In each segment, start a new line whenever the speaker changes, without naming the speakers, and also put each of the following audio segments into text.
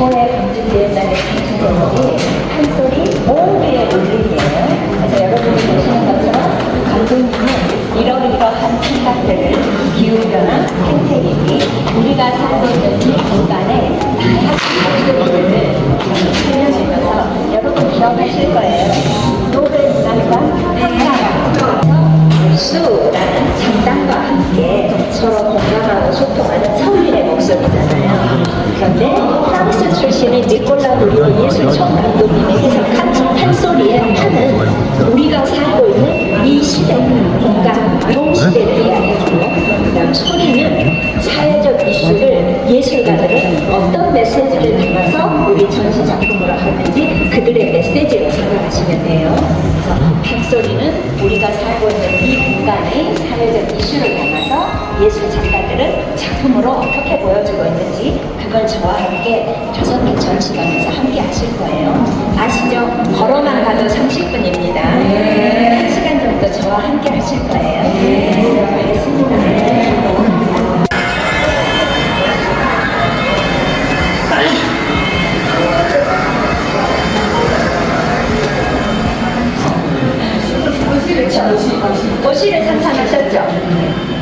15회 경주대회장의 당첨 제목이 한 소리 모두의 울림이에요. 그래서 여러분이 보시는 것처럼 감독님은 이러이러한 생각들을 기울여나 생태계기 우리가 살고 있는 이 공간에 다양한 목소리들을 들려주면서 여러분 기억하실 거예요. 노벨 문학과 한가라 수라는 장단과 함께 서로 공감하고 소통하는 서울인의 목소리잖아요. 그런데 프랑스 출신의 니콜라 브리오 예술총 감독님의 해석한 판소리의 판은 우리가 살고 있는 이 시대, 공간, 용 시대를 이야기하고 그다음 소리는 사회적 이슈를 예술가들은 어떤 메시지를 담아서 우리 전시 작품으로 하는지 그들의 메시지로 생각하시면 돼요. 판소리는 우리가 살고 있는 이 공간의 사회적 이슈를 담아서 예술 작가들은 작품으로 어떻게 보여주고 있는지 그걸 저와 함께 개 전시관에서 함께 하실 거예요. 아시죠? 걸어만 가도 30분입니다. 한 시간 정도 저와 함께 하실 거예요. 네, 알겠습니다. 그렇죠. 도시를 상상하셨죠?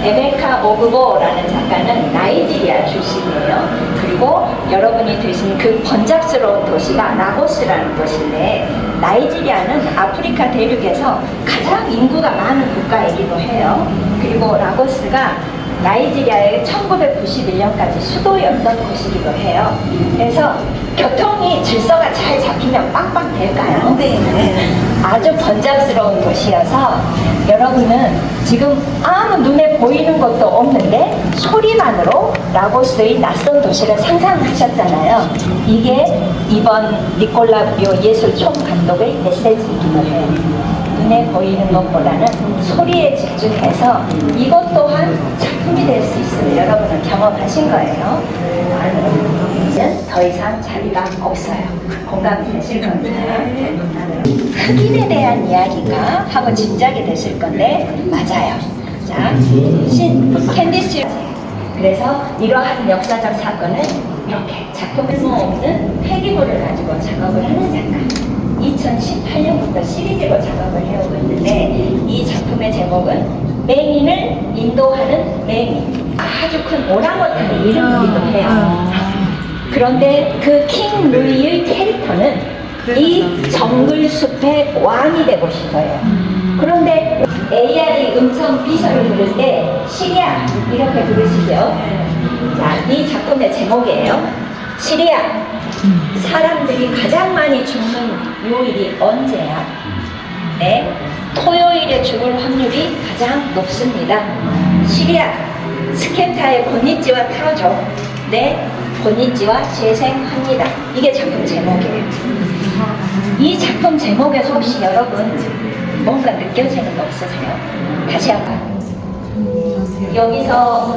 에메카 오그보라는 작가는 나이지리아 출신이에요. 그리고 여러분이 되신 그 번잡스러운 도시가 라고스라는 도시인데 나이지리아는 아프리카 대륙에서 가장 인구가 많은 국가이기도 해요. 그리고 라고스가 나이지리아의 1991년까지 수도였던 곳이기도 해요. 그래서 교통이 질서가 잘 잡히면 빵빵 될까요? 네. 아주 번잡스러운 도시여서 여러분은 지금 아무 눈에 보이는 것도 없는데 소리만으로 라고스의 낯선 도시를 상상하셨잖아요. 이게 이번 니콜라 뷰 예술 총 감독의 메시지이기도 해요. 눈에 보이는 것보다는 소리에 집중해서 이것 또한 작품이 될 수 있음을 여러분은 경험하신 거예요. 이제는 더 이상 자리가 없어요. 공감이 되실 겁니다. 흑인에 대한 이야기가 하고 짐작이 되실 건데 맞아요. 자, 신 캔디스 그래서 이러한 역사적 사건을 이렇게 작품에 없는 폐기물을 가지고 작업을 하는 작가. 2018년부터 시리즈로 작업을 해오고 있는데 이 작품의 제목은 맹인을 인도하는 맹인. 아주 큰 오랑우탄의 이름이기도 해요. 그런데 그 킹 루이의 캐릭터는 이 정글 숲의 왕이 되고 싶어요. 그런데 AR이 음성 비서를 부를 때 시리아 이렇게 부르시죠. 자, 이 작품의 제목이에요. 시리아 사람들이 가장 많이 죽는 요일이 언제야? 네, 토요일에 죽을 확률이 가장 높습니다. 시리아 스케타의 고니찌와 타죠. 네, 고니찌와 재생합니다. 이게 작품 제목이에요. 이 작품 제목에서 혹시 여러분 뭔가 느껴지는 거 없으세요? 다시 한번. 여기서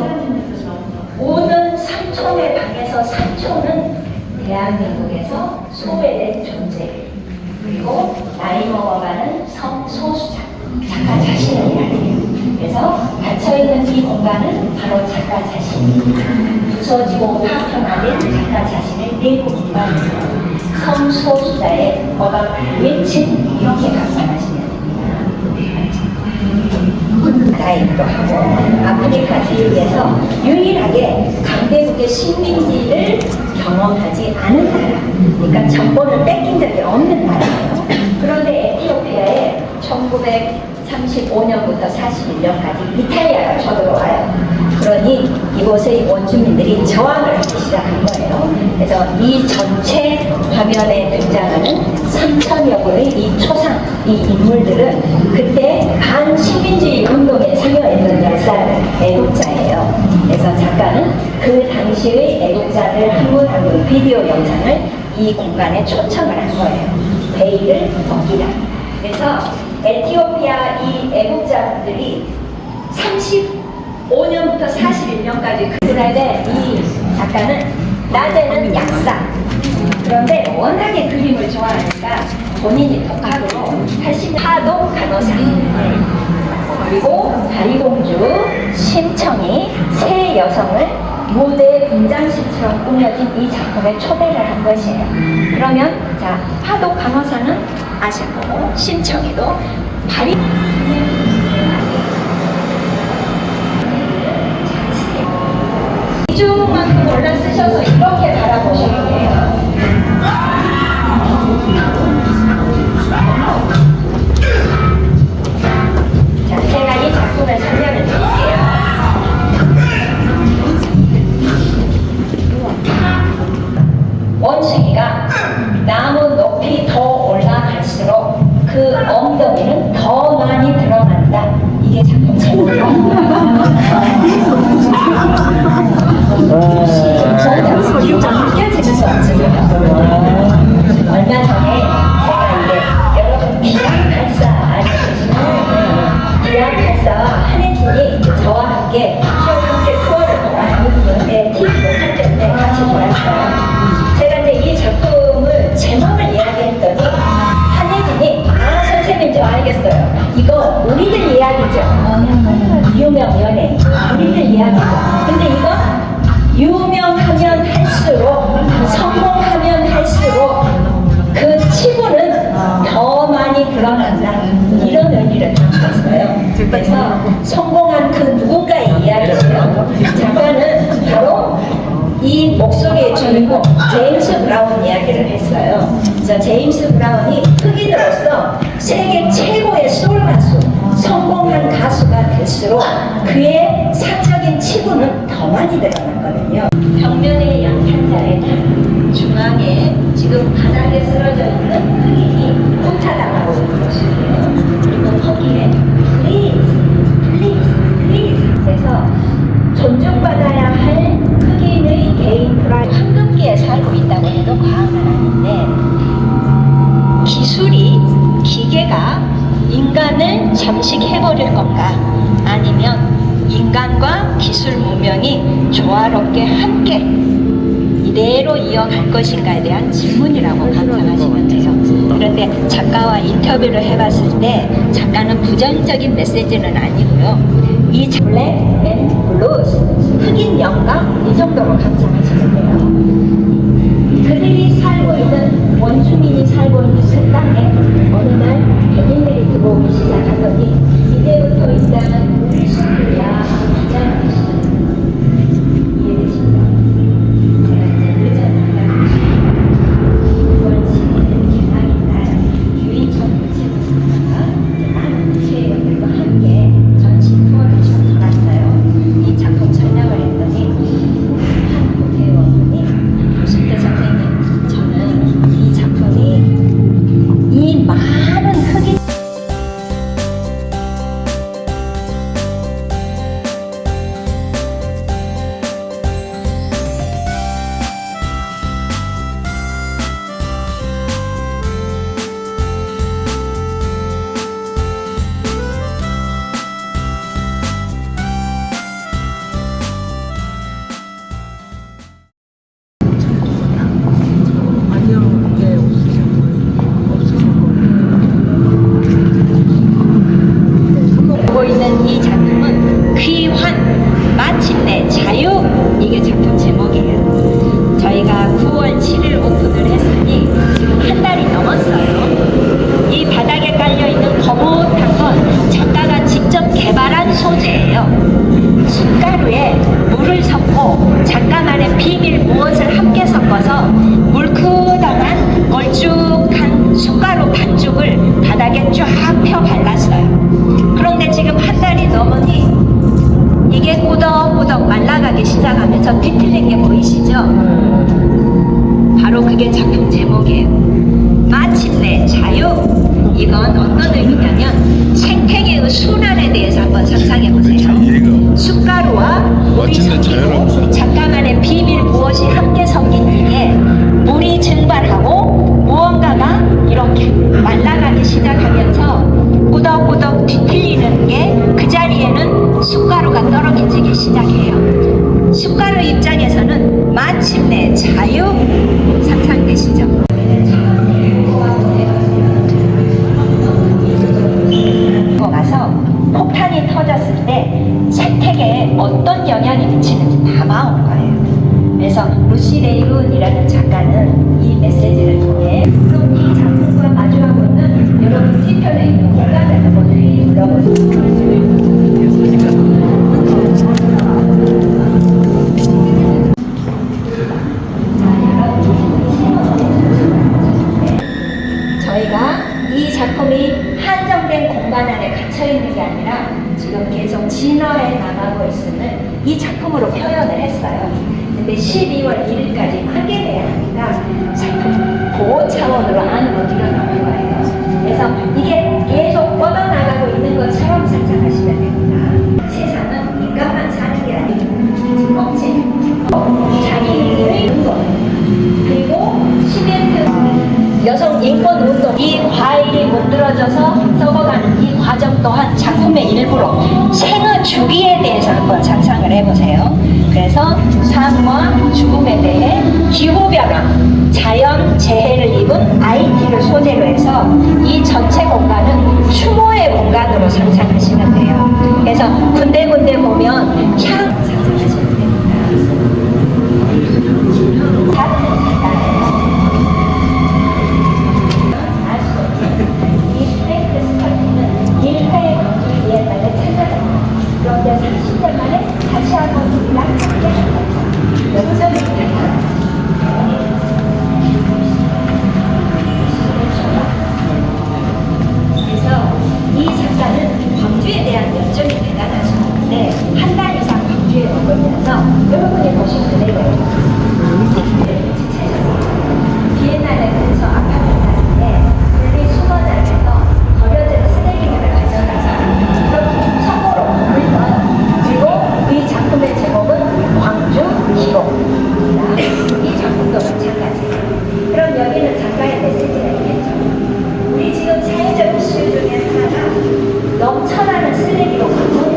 오는 삼촌의 방에서 삼촌은 대한민국에서 소외된 존재 그리고 나이 먹어가는 성소수자 작가 자신을 이야기해요. 그래서 닫혀있는 이 공간은 바로 작가 자신 부서지고 파편화된 작가 자신을 내고 공간에서 성소수자의 거각 외친 이렇게 각성하시면 됩니다. 나이도 하고 아프리카 지역에서 유일하게 강대국의 식민지를 경험하지 않은 나라 그러니까 정권을 뺏긴 적이 없는 나라예요 그런데 에티오피아에 1935년부터 41년까지 이탈리아가 쳐들어와요 그러니 이곳의 원주민들이 저항을 하기 시작한 거예요 그래서 이 전체 화면에 등장하는 3천여 분의 이 초상, 이 인물들은 그때 반식민주의 운동에 참여했던 역사를 애국자예요. 그래서 작가는 그 당시의 애국자들 한 분 한 분 비디오 영상을 이 공간에 초청을 한 거예요. 베일을 먹이라. 그래서 에티오피아 이 애국자들이 35년부터 41년까지 그날에 이 작가는 낮에는 약사. 그런데 워낙에 그림을 좋아하니까 본인이 독학으로 하신 하동 간호사. 그리고 다리공주, 심청이 세 여성을 무대 분장실처럼 꾸며진 이 작품에 초대를 한 것이에요. 그러면 자 하도 간호사는 아실 거고 심청이도 다리 이중만큼 올라 쓰셔서 이렇게 바라보시면 돼요. 했어요 그래서 제임스 브라운이 흑인으로서 세계 최고의 소울 가수 성공한 가수가 될수록 그의 사적인 치부는 더 많이 드러났거든요. 벽면의 연탄자의 중앙에 지금 바닥에 쓰러져 있는 흑인 것인가에 대한 질문이라고 감상하시면 돼요. 그런데 작가와 인터뷰를 해봤을 때 작가는 부정적인 메시지는 아니고요. 이 작- 블랙 앤 블루스 흑인 영감 이 정도로 감상하시면 돼요. 그들이 살고 있는 원주민이 살고 있는 그 땅에 쫙 펴 발랐어요. 그런데 지금 한 달이 넘으니 이게 꾸덕꾸덕 말라가기 시작하면서 뒤틀린 게 보이시죠? 바로 그게 작품 제목이에요. 마침내 자유. 이건 어떤 의미냐면 생태계의 순환에 대해서 한번 상상해 보세요. 숟가루와 물이 섞이고. 작가만의 비밀 무엇이 함께 섞인 이게 물이 증발하고 무언가가 말라가기 시작하면서 꾸덕꾸덕 뒤틀리는 게 그 자리에는 숟가루가 떨어지기 시작해요. 숟가루 입장에서는 마침내 자유 상상되시죠? 가서 폭탄이 터졌을 때 세택에 어떤 영향이 미치는지 담아온 거예요. 거꾸로 생의 주기에 대해서 한번 상상을 해보세요. 그래서 삶과 죽음에 대해 기후변화, 자연 재해를 입은 IT를 소재로 해서 이 전체 공간은 추모의 공간으로 상상하시면 돼요. 그래서 군데군데 보면 향 상상하시면 됩니다. 실천하는 쓰레기로 바꿔야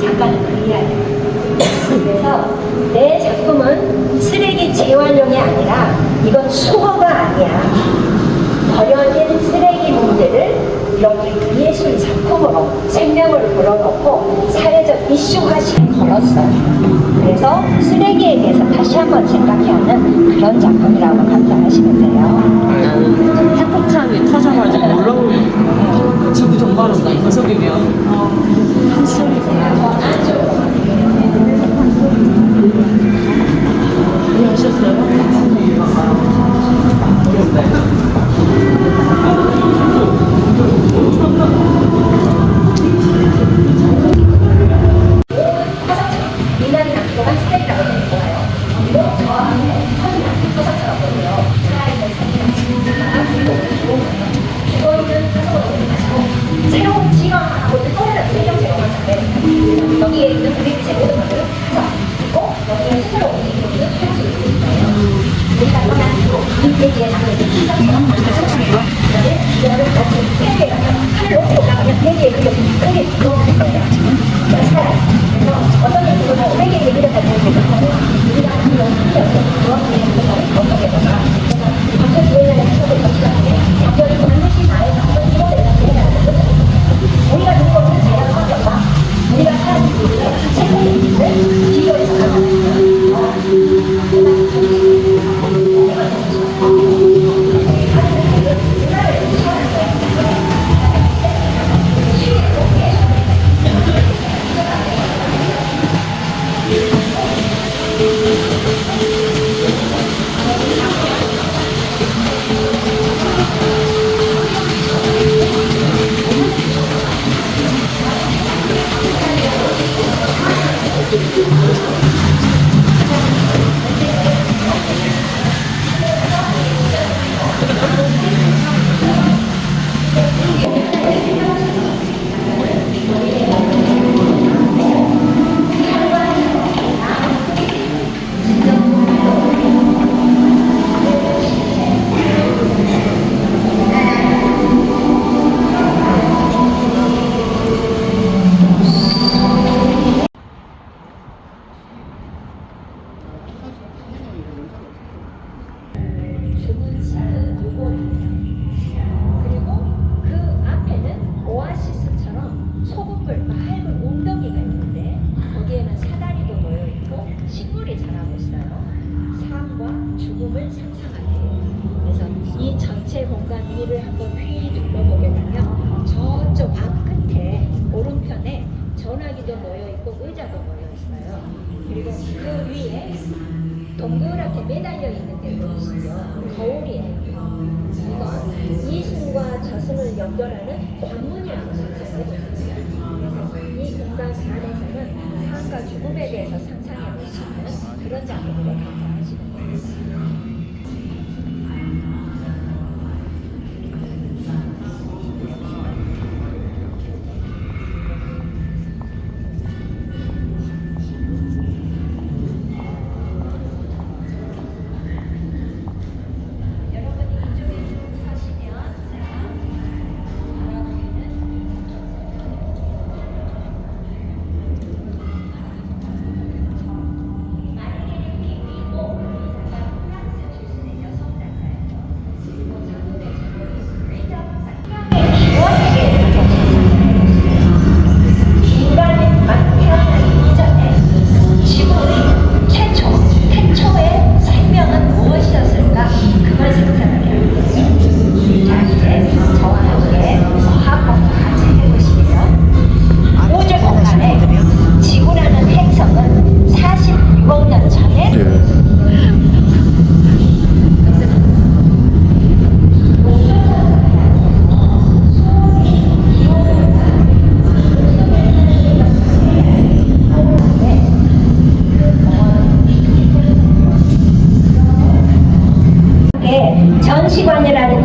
작가는 그 이야기. 그래서 내 작품은 쓰레기 재활용이 아니라 이건 수거가 아니야. 버려진 쓰레기 문제를 여기 예술 작품으로 생명을 불어넣고 사회적 이슈화시에 걸었어요. 그래서 쓰레기에 대해서 다시 한번 생각해하는 그런 작품이라고 감상하시면 돼요.
핵폭탄이 터져가지고 올라오고 지구 정발로 나이속이면 이해하셨어요?
네. ハハハハ! 전화기도 모여 있고 의자도 모여 있어요. 그리고 그 위에 동그랗게 매달려 있는 게 보이시죠? 거울이에요. 이건 이승과 저승을 연결하는 관문이라고 생각해요. 그래서 이 공간 안에서는 삶과 죽음에 대해서 상상해 있는 그런 작품으로 감상하시는 거예요.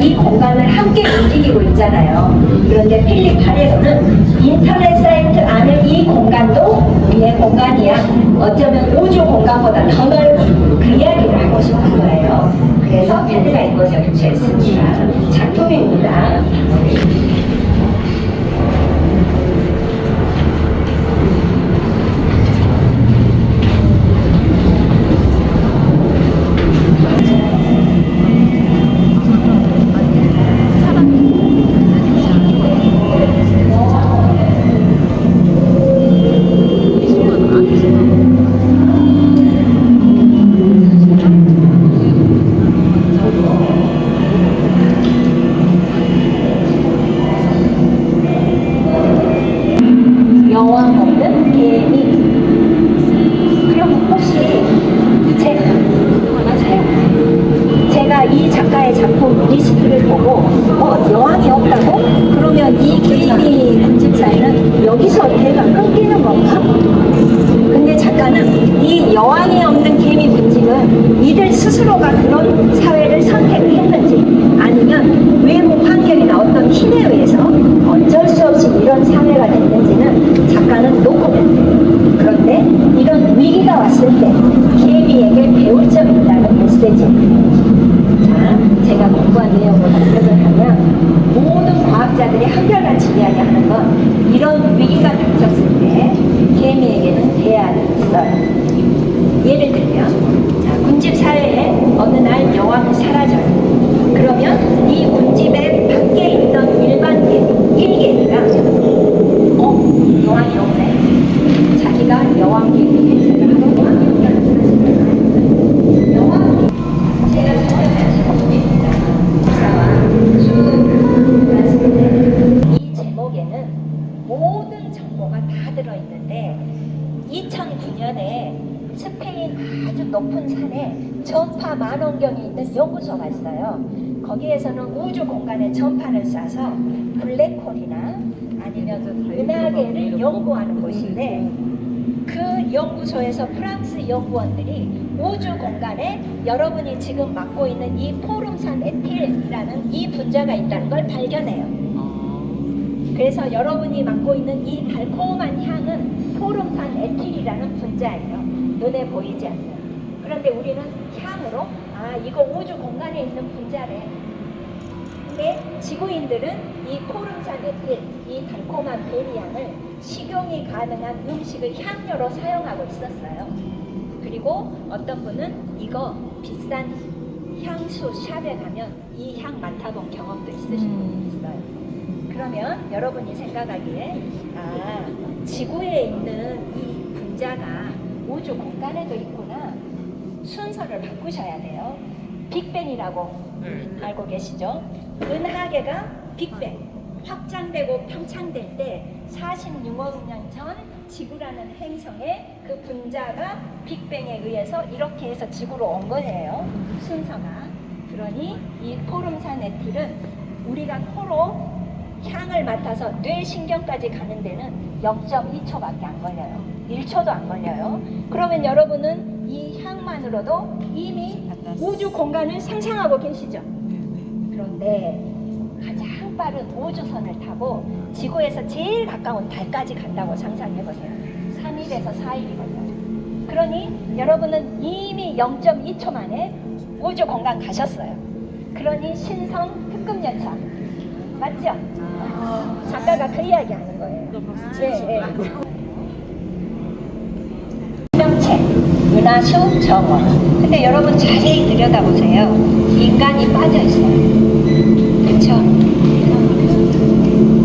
이 공간을 함께 움직이고 있잖아요. 그런데 필립 파레로는 인터넷 사이트 안에 이 공간도 우리의 공간이야. 어쩌면 우주 공간보다 더 넓은 그 이야기를 하고 싶은 거예요. 그래서 펜과 이것을 교체했습니다. 작품입니다. 왔을 때 개미에게 배울 점이 있다는 메시지. 자, 제가 공부한 내용을 기억을 하면 모든 과학자들이 한결같이 이야기하는 건 이런 위기가 닥쳤을 때 개미에게는 대안이 있어요. 예를 들면 자, 군집 사회에 어느 날 여왕이 사라져요. 그러면 이 군집의 밖에 있던 일반 개미 일개미가 어 여왕이 없네. 자기가 여왕 개미 행세를 하고 여왕 제가 설명한 제목입니다. 역사와 쭉 말씀드려요. 이 제목에는 모든 정보가 다 들어있는데 2009년에 스페인 아주 높은 산에 전파 만원경이 있는 연구소가 있어요. 거기에서는 우주 공간에 전파를 쏴서 블랙홀이나 아니면 은하계를 연구하는 곳인데 그 연구소에서 프랑스 연구원들이 우주 공간에 여러분이 지금 맡고 있는 이 포름산 에틸이라는 이 분자가 있다는 걸 발견해요. 그래서 여러분이 맡고 있는 이 달콤한 향은 포름산 에틸이라는 분자예요. 눈에 보이지 않는. 그런데 우리는 향으로 아 이거 우주 공간에 있는 분자래. 근데 지구인들은 이 포름산 에틸, 이 달콤한 베리향을 식용이 가능한 음식의 향료로 사용하고 있었어요. 그리고 어떤 분은 이거 비싼 향수 샵에 가면 이 향 맡아본 경험도 있으신 분이 있어요. 그러면 여러분이 생각하기에 아 지구에 있는 이 분자가 우주 공간에도 있구나 순서를 바꾸셔야 돼요. 빅뱅이라고 알고 계시죠? 은하계가 빅뱅 확장되고 평창될 때 46억 년 전 지구라는 행성의 그 분자가 빅뱅에 의해서 이렇게 해서 지구로 온 거예요. 순서가. 그러니 이 포름산 에틸은 우리가 코로 향을 맡아서 뇌신경까지 가는 데는 0.2초밖에 안 걸려요. 1초도 안 걸려요. 그러면 여러분은 이 향만으로도 이미 우주 공간을 상상하고 계시죠? 그런데 가장 빠른 우주선을 타고 지구에서 제일 가까운 달까지 간다고 상상해 보세요. 3일에서 4일이거든요. 그러니 여러분은 이미 0.2초 만에 우주 공간 가셨어요. 그러니 신성 특급 열차 맞죠? 작가가 그 이야기 하는 거예요. 네, 네. 명체, 은하수, 정원. 근데 여러분 자세히 들여다보세요. 인간이 빠져 있어요. 그렇죠?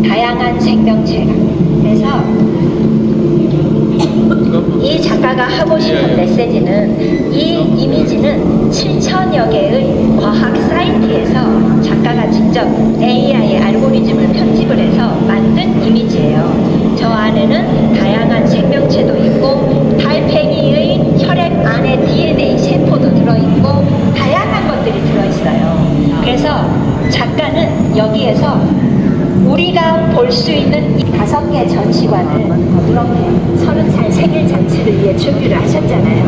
다양한 생명체가. 그래서 이 작가가 하고 싶은 메시지는 이 이미지는 7천여 개의 과학 사이트에서 작가가 직접 AI 알고리즘을 편집을 해서 만든 이미지예요. 저 안에는 다양한 생명체도 있고 달팽이의 혈액 안에 DNA 세포도 들어있고 다양한 것들이 들어있어요. 그래서 작가는 여기에서 우리가 볼 수 있는 이 다섯 개 전시관을 이렇게 서른 살 생일 잔치를 위해 준비를 하셨잖아요.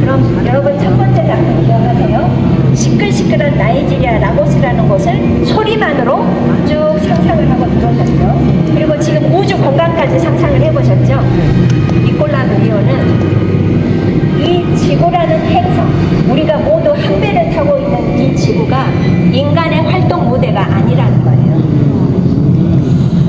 그럼 여러분 첫 번째 작품 기억하세요? 시끌시끌한 나이지리아 라고스라는 곳을 소리만으로 쭉 상상을 하고 들어오셨죠. 그리고 지금 우주 공간까지 상상을 해보셨죠. 니콜라 누리오는 이 지구라는 행성, 우리가 모두 한 배를 타고 있는 이 지구가 인간의 활동 무대가 아니라는 거예요.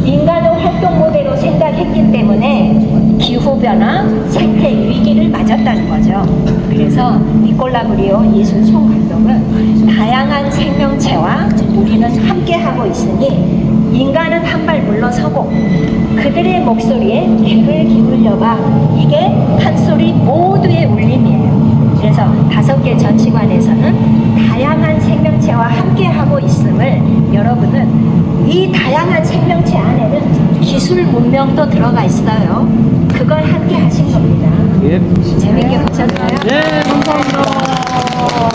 인간을 활동 모델로 생각했기 때문에 기후 변화, 생태 위기를 맞았다는 거죠. 그래서 니콜라 브리오 예술 총감독은 다양한 생명체와 우리는 함께하고 있으니 인간은 한 발 물러서고 그들의 목소리에 귀를 기울여봐. 이게 한 소리 모두의 울림이에요. 그래서 다섯 개 전시관에서는 다양한 생명체와 함께하고 있음을 여러분은 이 다양한 생명체 안에는 기술 문명도 들어가 있어요. 그걸 함께 하신 겁니다. 재밌게 보셨어요?
네, 감사합니다.